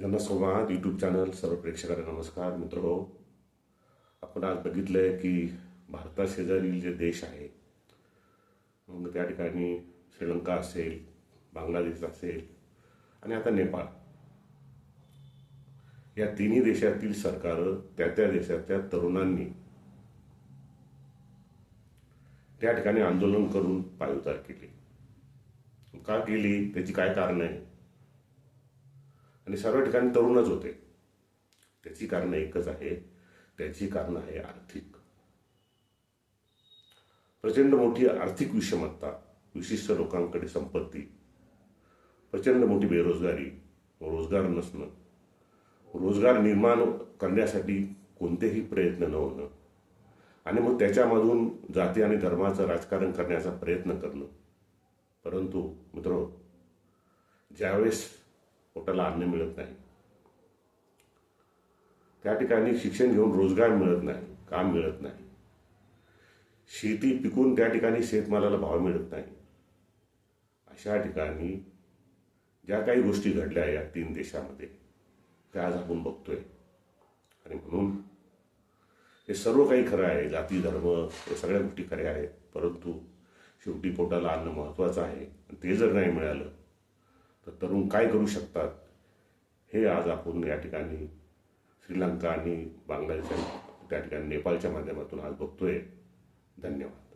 जनसंवाद YouTube channel सर्व प्रेक्षकांना नमस्कार मित्र हो आपण आज बघितलं आहे की भारताशेजारील जे देश आहे मग त्या ठिकाणी श्रीलंका असेल बांगलादेश असेल आणि आता नेपाळ. या तिन्ही देशातील सरकारं त्या त्या देशातल्या तरुणांनी त्या ठिकाणी आंदोलन करून पायउतार केली. का केली? त्याची काय कारण आहे आणि सर्व ठिकाणी तरुणच होते. त्याची कारण एकच आहे त्याची कारण आहे आर्थिक. प्रचंड मोठी आर्थिक विषमता विशिष्ट लोकांकडे संपत्ती प्रचंड मोठी बेरोजगारी रोजगार नसणं रोजगार निर्माण करण्यासाठी कोणतेही प्रयत्न न होणं आणि मग त्याच्यामधून जाती आणि धर्माचं राजकारण करण्याचा प्रयत्न करणं. परंतु मित्र ज्यावेळेस पोटाला अन्न मिळत नाही. त्या ठिकाणी शिक्षण घेऊन रोजगार मिळत नाही काम मिळत नाही. शेती पिकून त्या ठिकाणी शेतमालाला भाव मिळत नाही. अशा ठिकाणी ज्या काही गोष्टी घडल्या या तीन देशामध्ये त्या आज आपण बघतोय. आणि म्हणून हे सर्व काही खरं आहे जाती धर्म हे सगळ्या गोष्टी खऱ्या आहेत. परंतु शेवटी पोटाला अन्न महत्त्वाचं आहे. आणि ते जर नाही मिळालं तर तरुण काय करू शकतात? हे आज आपण या ठिकाणी श्रीलंका आणि बांगलादेश त्या ठिकाणी नेपाळच्या माध्यमातून आज बघतोय. धन्यवाद.